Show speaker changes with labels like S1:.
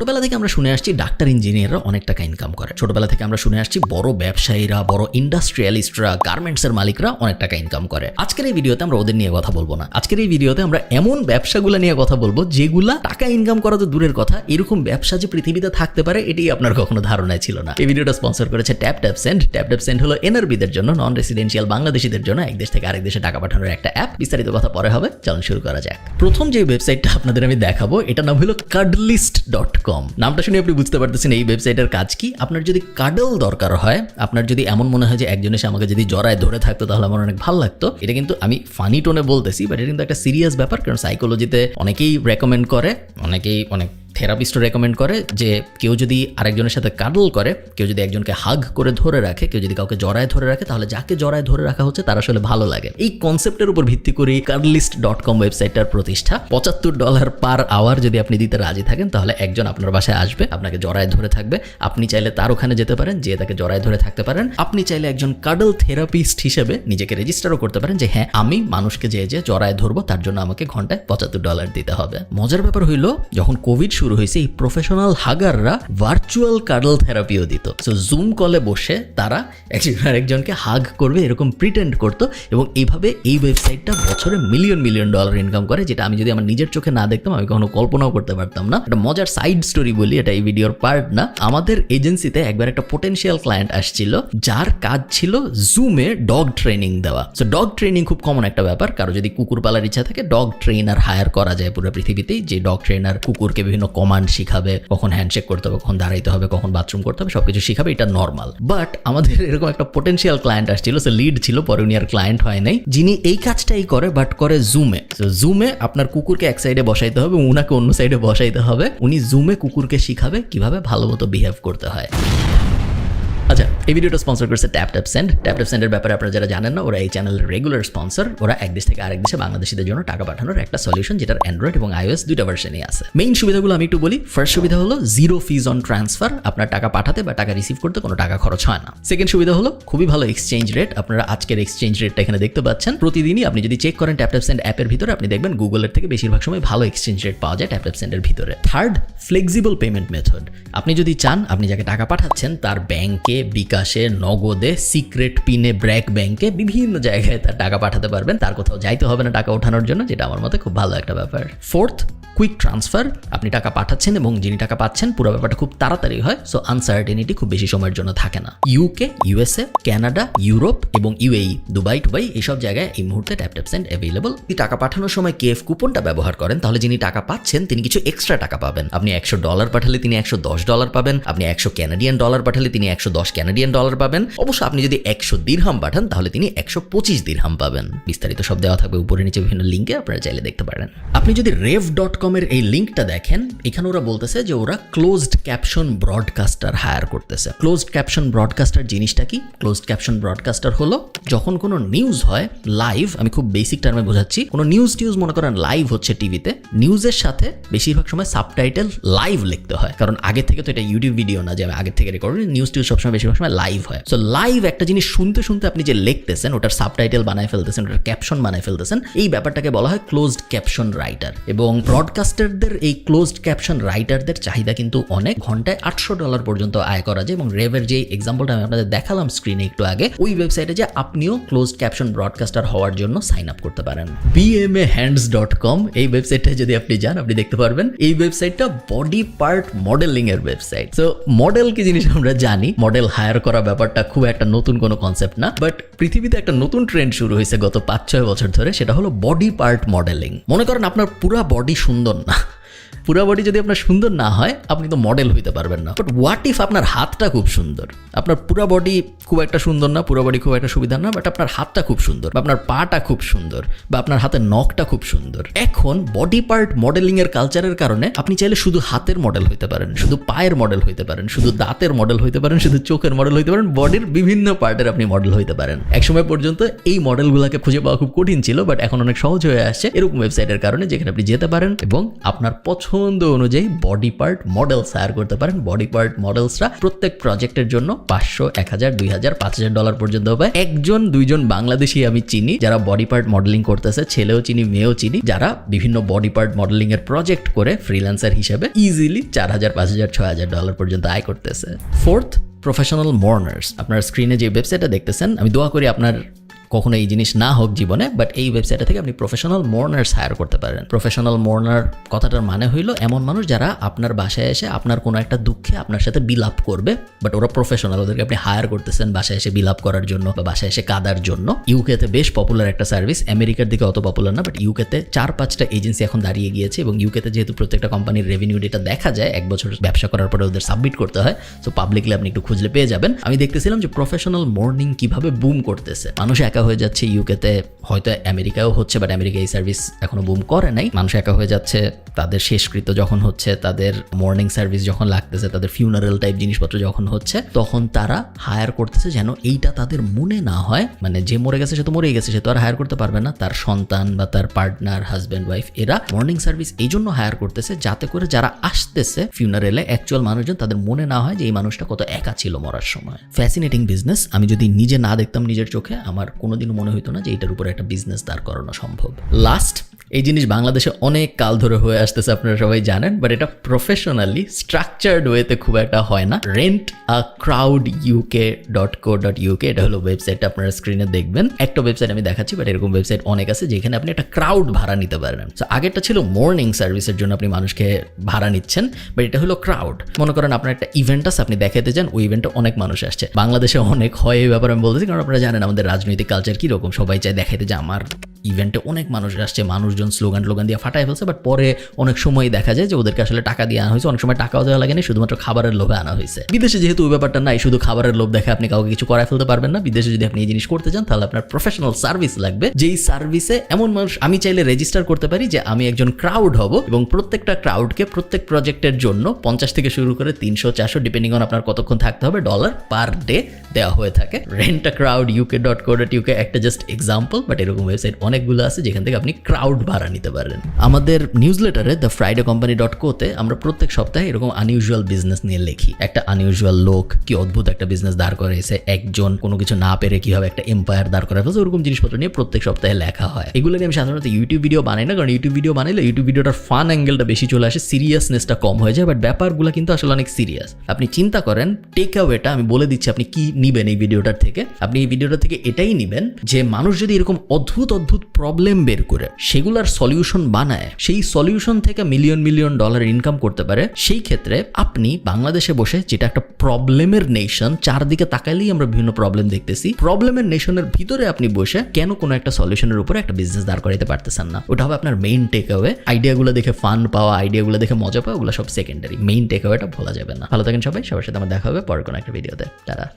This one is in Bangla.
S1: ছোটবেলা থেকে আমরা শুনে আসছি ডাক্তার, ইঞ্জিনিয়াররা অনেক টাকা ইনকাম করে। ছোটবেলা থেকে আমরা শুনে আসছি বড় ব্যবসায়ীরা, বড় ইন্ডাস্ট্রিয়ালিস্টরা গার্মেন্টসের মালিকরা অনেক টাকা ইনকাম করে। আজকের এই ভিডিওতে আমরা ওদের নিয়ে কথা বলব না। আজকের এই ভিডিওতে আমরা এমন ব্যবসাগুলো নিয়ে কথা বলব যেগুলা টাকা ইনকাম করা তো দূরের কথা, এরকম ব্যবসা যে পৃথিবীতে থাকতে পারে এটাই আপনার কখনো ধারণায় ছিল না। এই ভিডিওটা স্পন্সর করেছে tap tap send tap tap send হলো এনআরবিদের জন্য নন রেসিডেন্সিয়াল বাংলাদেশিদের জন্য এক দেশ থেকে আরেক দেশে টাকা পাঠানোর একটা অ্যাপ বিস্তারিত কথা পরে হবে, চলুন শুরু করা যাক। প্রথম যে ওয়েবসাইটটা আপনাদের আমি দেখাবো এটা নাম হলো কাডলিস্ট ডট কম নামটা শুনে আপনি বুঝতে পারতেছেন এই ওয়েবসাইটের কাজ কি। আপনার যদি কাডল দরকার হয়, আপনার যদি এমন মনে হয় যে একজন এসে আমাকে যদি জড়ায় ধরে থাকতো, তাহলে আমার অনেক ভালো লাগতো। এটা কিন্তু আমি ফানি টোনে বলতেছি বাট এটা কিন্তু একটা সিরিয়াস ব্যাপার, কারণ সাইকোলজিতে অনেকেই রেকমেন্ড করে, অনেকেই অনেক থেরাপিস্টও রেকমেন্ড করে যে কেউ যদি আরেকজনের সাথে কাডল করে, কেউ যদি একজনকে হাগ করে ধরে রাখে, কেউ যদি কাউকে জড়ায় ধরে রাখে, তাহলে যাকে জড়ায় ধরে রাখা হচ্ছে তার আসলে ভালো লাগে। এই কনসেপ্টের উপর ভিত্তি করে কার্ডলিস্ট ডট কম ওয়েবসাইটটার প্রতিষ্ঠা। পঁচাত্তর ডলার পার আওয়ার যদি আপনি দিতে রাজি থাকেন, তাহলে একজন আপনার বাসায় আসবে, আপনাকে জড়ায় ধরে থাকবে। আপনি চাইলে তার ওখানে যেতে পারেন, যে তাকে জড়ায় ধরে থাকতে পারেন। আপনি চাইলে একজন কাডল থেরাপিস্ট হিসেবে নিজেকে রেজিস্টারও করতে পারেন যে হ্যাঁ আমি মানুষকে যে যে জড়ায় ধরবো, তার জন্য আমাকে ঘন্টায় পঁচাত্তর ডলার দিতে হবে। মজার ব্যাপার হইল, যখন কোভিড শুরু হয়েছে, এই প্রফেশনাল হাগাররা ভার্চুয়াল কাডল থেরাপিও দিত। সো জুম কলে বসে তারা একজন আরেকজনকে হাগ করবে, এরকম প্রিটেন্ড করতো এবং এইভাবে এই ওয়েবসাইটটা বছরে মিলিয়ন মিলিয়ন ডলার ইনকাম করে, যেটা আমি যদি আমার নিজের চোখে না দেখতাম, আমি কখনো কল্পনাও করতে পারতাম না। একটা মজার সাইড স্টোরি বলি, এটা এই ভিডিওর পার্ট না। আমাদের এজেন্সিতে একবার একটা পোটেনশিয়াল ক্লায়েন্ট আসছিল, যার কাজ ছিল জুমে ডগ ট্রেনিং দেওয়া। সো ডগ ট্রেনিং খুব কমন একটা ব্যাপার। কারও যদি কুকুর পালার ইচ্ছা থাকে ডগ ট্রেনার হায়ার করা যায় পুরো পৃথিবীতেই। যে ডগ ট্রেনার কুকুরকে বিভিন্ন কমান্ড শিখাবে, কখন হ্যান্ডশেক করতে হবে, কখন দাঁড়াইতে হবে, কখন বাথরুম করতে হবে, সবকিছু শিখাবে, এটা নর্মাল বাট আমাদের এরকম একটা পোটেনশিয়াল ক্লায়েন্ট আসছিল, সে লিড ছিল, পরে উনি আর ক্লায়েন্ট হয় নাই, যিনি এই কাজটাই করে বাট করে জুমে জুমে আপনার কুকুরকে এক সাইডে বসাইতে হবে, উনাকে অন্য সাইডে বসাইতে হবে, উনি জুমে কুকুরকে শিখাবে কীভাবে ভালো মতো বিহেভ করতে হয়। আচ্ছা এই ভিডিওটা স্পন্সর করছে tap tap send tap tap সেন্ডের ব্যাপারে আপনারা যারা জানেন না, ওরা এই চ্যানেলের রেগুলার স্পন্সর ওরা এক দেশ থেকে আরেক দেশে বাংলাদেশিদের জন্য টাকা পাঠানোর একটা সলিউশন যেটার অ্যান্ড্রয়েড এবং আইওএস দুইটা ভার্সনই আছে। মেইন সুবিধাগুলো আমি একটু বলি। ফার্স্ট সুবিধা হলো জিরো ফিজ অন ট্রান্সফার আপনার টাকা পাঠাতে বা টাকা রিসিভ করতে কোনো টাকা খরচ হয় না। সেকেন্ড সুবিধা হলো, খুবই ভালো এক্সচেঞ্জ রেট আপনারা আজকের এক্সচেঞ্জ রেটটা এখানে দেখতে পাচ্ছেন। প্রতিদিনই আপনি যদি চেক করেন ট্যাপ ট্যাপ সেন্ড অ্যাপের ভিতরে, আপনি দেখবেন গুগলের থেকে বেশিরভাগ সময় ভালো এক্সচেঞ্জ রেট পাওয়া যায় ট্যাপ ট্যাপ সেন্ডের ভিতরে। থার্ড ফ্লেক্সিবল পেমেন্ট মেথড আপনি যদি চান, আপনি যাকে টাকা পাঠাচ্ছেন, তার ব্যাংকে বিকাশে, নগদে সিক্রেট পিনে ব্র্যাক ব্যাংকে বিভিন্ন জায়গায় তার টাকা পাঠাতে পারবেন। তার কোথাও যাইতে হবে না টাকা ওঠানোর জন্য, যেটা আমার মতে খুব ভালো একটা ব্যাপার। ফোর্থ কুইক ট্রান্সফার আপনি টাকা পাঠাচ্ছেন এবং যিনি টাকা পাচ্ছেন, পুরো ব্যাপারটা খুব তাড়াতাড়ি হয় সো আনসার্টেনিটি খুব বেশি সময়ের জন্য থাকে না। ইউকে ইউএসএ কানাডা ইউরোপ এবং ইউএই দুবাই টুবাই এইসব জায়গায় এই মুহূর্তে ট্যাপ ট্যাপ সেন্ড অ্যাভেলেবল যদি টাকা পাঠানোর সময় কেএফ কুপনটা ব্যবহার করেন, তাহলে যিনি টাকা পাচ্ছেন, তিনি কিছু এক্সট্রা টাকা পাবেন। আপনি একশো ডলার পাঠালে তিনি একশো দশ ডলার পাবেন, আপনি একশো ক্যানাডিয়ান ডলার পাঠালে তিনি একশো দশ ক্যানাডিয়ান ডলার পাবেন। অবশ্য আপনি যদি একশো দিরহাম পাঠান, তাহলে তিনি একশো পঁচিশ দিরহাম পাবেন। বিস্তারিত সব দেওয়া থাকবে উপরে নিচে বিভিন্ন লিঙ্কে আপনারা চাইলে দেখতে পারেন। আপনি যদি রেভ ডট কমের এই লিঙ্কটা দেখেন, এখানে ওরা বলতেছে যে ওরা ক্লোজড ক্যাপশন ব্রডকাস্টার হায়ার করতেছে। ক্লোজড ক্যাপশন ব্রডকাস্টার জিনিসটা কি? ক্লোজড ক্যাপশন ব্রডকাস্টার হলো, যখন কোনো নিউজ হয় লাইভ আমি খুব বেসিক টার্মে বোঝাচ্ছি, কোনো নিউজ টিউজ মনে করেন লাইভ হচ্ছে টিভিতে নিউজের সাথে বেশিরভাগ সময় সাবটাইটেল লাইভ লিখতে হয়। কারণ আগে থেকে তো এটা ইউটিউব ভিডিও না যে আমি আগে থেকে রেকর্ড নিউজ টিউজ সবসময় বেশিরভাগ সময় লাইভ হয়। সো লাইভ একটা জিনিস শুনতে শুনতে আপনি যে লিখতেছেন, ওটার সাবটাইটেল বানায় ফেলতেছেন, ওটার ক্যাপশন বানায় ফেলতেছেন, এই ব্যাপারটাকে বলা হয় ক্লোজড ক্যাপশন রাইটার এবং ব্রডকাস্টারদের এই ক্লোজড ক্যাপশন রাইটারদের চাহিদা কিন্তু অনেক। ঘন্টায় আটশো ডলার পর্যন্ত আয় করা যায় এবং রেভের যে এক্সাম্পলটা আমি আপনাদের দেখালাম স্ক্রিনে একটু আগে, ওই ওয়েবসাইটে যে আপনিও ক্লোজড ক্যাপশন ব্রডকাস্টার হওয়ার জন্য সাইন আপ করতে পারেন। বিএমএ হ্যান্ডস ডট কম এই ওয়েবসাইটে যদি আপনি যান, আপনি দেখতে পারবেন এই ওয়েবসাইটটা বডি পার্ট মডেলিং এর ওয়েবসাইট সো মডেল কি জিনিস আমরা জানি? মডেল হায়ার করা ব্যাপারটা খুব একটা নতুন কোনো কনসেপ্ট না বাট পৃথিবীতে একটা নতুন ট্রেন্ড শুরু হয়েছে গত পাঁচ ছয় বছর ধরে, সেটা হলো বডি পার্ট মডেলিং মনে করেন আপনার পুরা বডি সুন্দর না। পুরা বডি যদি আপনার সুন্দর না হয়, আপনি তো মডেল হইতে পারবেন না। বাট হোয়াট ইফ আপনার হাতটা খুব সুন্দর? আপনার পুরা বডি খুব একটা সুন্দর না, পুরো বডি খুব একটা সুবিধা না বাট আপনার হাতটা খুব সুন্দর, বা আপনার পাটা খুব সুন্দর, বা আপনার হাতের নখটা খুব সুন্দর। এখন বডি পার্ট মডেলিং এর কালচারের কারণে আপনি চাইলে শুধু হাতের মডেল হইতে পারেন, শুধু পায়ের মডেল হইতে পারেন, শুধু দাঁতের মডেল হইতে পারেন, শুধু চোখের মডেল হইতে পারেন বডির বিভিন্ন পার্টের আপনি মডেল হইতে পারেন। একসময় পর্যন্ত এই মডেলগুলোকে খুঁজে পাওয়া খুব কঠিন ছিল বাট এখন অনেক সহজ হয়ে আসছে এরকম ওয়েবসাইটের কারণে যেখানে আপনি যেতে পারেন এবং আপনার পছন্দ পছন্দ অনুযায়ী বডি পার্ট মডেলস হায়ার করতে পারেন। বডি পার্ট মডেলসরা প্রত্যেক প্রজেক্টের জন্য পাঁচশো, এক হাজার, দুই হাজার, পাঁচ হাজার ডলার পর্যন্ত পায়। একজন, দুইজন বাংলাদেশি আমি চিনি, যারা বডি পার্ট মডেলিং করতেছে, ছেলেও চিনি, মেয়েও চিনি, যারা বিভিন্ন বডি পার্ট মডেলিং এর প্রজেক্ট করে ফ্রিল্যান্সার হিসেবে ইজিলি চার হাজার, পাঁচ হাজার, ছয় হাজার ডলার পর্যন্ত আয় করতেছে। ফোর্থ প্রফেশনাল মর্নার্স আপনার স্ক্রিনে যে ওয়েবসাইটটা দেখতেছেন, আমি দোয়া করি আপনার কখনো এই জিনিস না হোক জীবনে বাট এই ওয়েবসাইটে থেকে আপনি প্রফেশনাল মোর্নার্স হায়ার করতে পারেন। প্রফেশনাল মোর্নার কথাটার মানে হইল এমন মানুষ যারা আপনার বাসায় এসে আপনার কোনো একটা দুঃখে আপনার সাথে বিলাপ করবে বাট ওরা প্রফেশনাল ওদেরকে আপনি হায়ার করতেছেন বাসায় এসে বিলাপ করার জন্য বা বাসায় এসে কাদার জন্য। ইউকেতে বেশ পপুলার একটা সার্ভিস আমেরিকার দিকে অত পপুলার না বাট ইউকেতে চার পাঁচটা এজেন্সি এখন দাঁড়িয়ে গিয়েছে এবং ইউকেতে যেহেতু প্রত্যেকটা কোম্পানির রেভিনিউ ডেটা দেখা যায়, এক বছর ব্যবসা করার পরে ওদের সাবমিট করতে হয় সো পাবলিকলি আপনি একটু খুঁজলে পেয়ে যাবেন। আমি দেখতেছিলাম যে প্রফেশনাল মর্নিং কীভাবে বুম করতেছে। মানুষ একা হয়ে যাচ্ছে ইউকেতে হয়তো আমেরিকাও হচ্ছে বাট আমেরিকা এই সার্ভিস এখনও বুম করে নাই। মানুষ একা হয়ে যাচ্ছে, তাদের শেষকৃত যখন হচ্ছে, তাদের মর্নিং সার্ভিস যখন লাগতেছে, তাদের ফিউনারেল টাইপ জিনিসপত্র যখন হচ্ছে, তখন তারা হায়ার করতেছে যেন এইটা তাদের মনে না হয়। মানে যে মরে গেছে, সে তো মরেই গেছে, সে তো আর হায়ার করতে পারবে না। তার সন্তান বা তার পার্টনার হাজব্যান্ড ওয়াইফ এরা মর্নিং সার্ভিস এই জন্য হায়ার করতেছে, যাতে করে যারা আসতেছে ফিউনারেলে অ্যাকচুয়াল মানুষজন তাদের মনে না হয় যে এই মানুষটা কত একা ছিল মরার সময়। ফ্যাসিনেটিং বিজনেস আমি যদি নিজে না দেখতাম নিজের চোখে, আমার কোনোদিনও মনে হইতো না যে এটার উপরে একটা বিজনেস দাঁড় করানো সম্ভব। লাস্ট এই জিনিস বাংলাদেশে অনেক কাল ধরে হয়ে আসতেছে, আপনারা সবাই জানেন বাট এটা প্রফেশনালি স্ট্রাকচার্ড ওয়েতে খুব একটা হয় না। Rent a crowd UK dot co dot UK এটা হলো ওয়েবসাইট আপনারা স্ক্রিনে দেখবেন। একটা ওয়েবসাইট আমি দেখাচ্ছি বাট এরকম ওয়েবসাইট অনেক আছে যেখানে আপনি একটা ক্রাউড ভাড়া নিতে পারেন তো আগেরটা ছিল মর্নিং সার্ভিসের জন্য আপনি মানুষকে ভাড়া নিচ্ছেন বাট এটা হলো ক্রাউড মনে করেন আপনার একটা ইভেন্ট আছে, আপনি দেখাতে চান ওই ইভেন্টে অনেক মানুষ আসছে। বাংলাদেশে অনেক হয় এই ব্যাপারে আমি বলতেছি, কারণ আপনারা জানেন আমাদের রাজনৈতিক কালচার কীরকম, সবাই চায় দেখাতে যে আমার ইভেন্টে অনেক মানুষ আসছে, মানুষজন স্লোগান টোগান দিয়ে ফাটাই ফেলছে বাট পরে অনেক সময় দেখা যায় যে ওদেরকে আসলে টাকা দিয়ে আনা হয়েছে, অনেক সময় টাকাও দেওয়া লাগেনি, শুধুমাত্র খাবারের লোভে আনা হয়েছে। বিদেশে যেহেতু ওই ব্যাপারটা নাই, শুধু খাবারের লোভ দেখে আপনি কাউকে কিছু করায় ফেলতে পারবেন না। বিদেশে যদি আপনি এই জিনিস করতে চান, তাহলে আপনার প্রফেশনাল সার্ভিস লাগবে। যেই সার্ভিসে এমন মানুষ, আমি চাইলে রেজিস্টার করতে পারি যে আমি একজন ক্রাউড হব, এবং প্রত্যেকটা ক্রাউডকে প্রত্যেক প্রজেক্টের জন্য পঞ্চাশ থেকে শুরু করে তিনশো, চারশো ডিপেন্ডিং অন আপনার কতক্ষণ থাকতে হবে ডলার পার ডে দেওয়া হয়ে থাকে। Rent crowd UK dot co dot UK একটা জাস্ট এক্সাম্পল বাট এরকম ওয়েবসাইট অনেকগুলো আছে যেখান থেকে আপনি ক্রাউড ভাড়া নিতে পারেন। আমাদের নিউজ লেটারে দ্য ফ্রাইডে কোম্পানি ডট কোতে আমরা প্রত্যেক সপ্তাহে এরকম আনইউজুয়াল বিজনেস নিয়ে লিখি। একটা আনইউজুয়াল লোক কি অদ্ভুত একটা বিজনেস দাঁড় করে এসে একজন কোনো কিছু না পেরে কীভাবে একটা এম্পায়ার দাঁড় করে ফেলছে, ওরকম জিনিসপত্র নিয়ে প্রত্যেক সপ্তাহে লেখা হয়। এগুলো নিয়ে আমি সাধারণত ইউটিউব ভিডিও বানাই না, কারণ ইউটিউব ভিডিও বানাইলে ইউটিউব ভিডিওটার ফান অ্যাঙ্গেলটা বেশি চলে আসে সিরিয়াসনেসটা কম হয়ে যায় বাট ব্যাপারগুলো কিন্তু আসলে অনেক সিরিয়াস আপনি চিন্তা করেন টেক অ্যাওয়েটা আমি বলে দিচ্ছি, আপনি কি নিবেন এই ভিডিওটার থেকে? আপনি এই ভিডিওটা থেকে এটাই নিবেন যে মানুষ যদি এরকম অদ্ভুত অদ্ভুত প্রবলেম বের করে। সেগুলার সলিউশন বানায়। সেই সলিউশন থেকে মিলিয়ন মিলিয়ন ডলার ইনকাম করতে পারে। সেই ক্ষেত্রে আপনি বাংলাদেশে বসে যেটা একটা প্রবলেমের নেশন চারদিকে তাকাইলেই আমরা বিভিন্ন প্রবলেম দেখতেছি। প্রবলেমের নেশনের ভিতরে আপনি বসে কেন কোনো একটা সলিউশনের উপরে একটা বিজনেস দাঁড় করাইতে পারতেছেন না? ওটা হবে আপনার মেইন টেক অ্যাওয়ে আইডিয়াগুলো দেখে ফান পাওয়া আইডিয়াগুলো দেখে মজা পাওয়া, ওগুলো সব সেকেন্ডারি মেইন টেক অ্যাওয়েটা ভোলা যাবে না। ভালো থাকেন সবাই। সবার সাথে আমার দেখা হবে পরে কোনো একটা ভিডিওতে তারা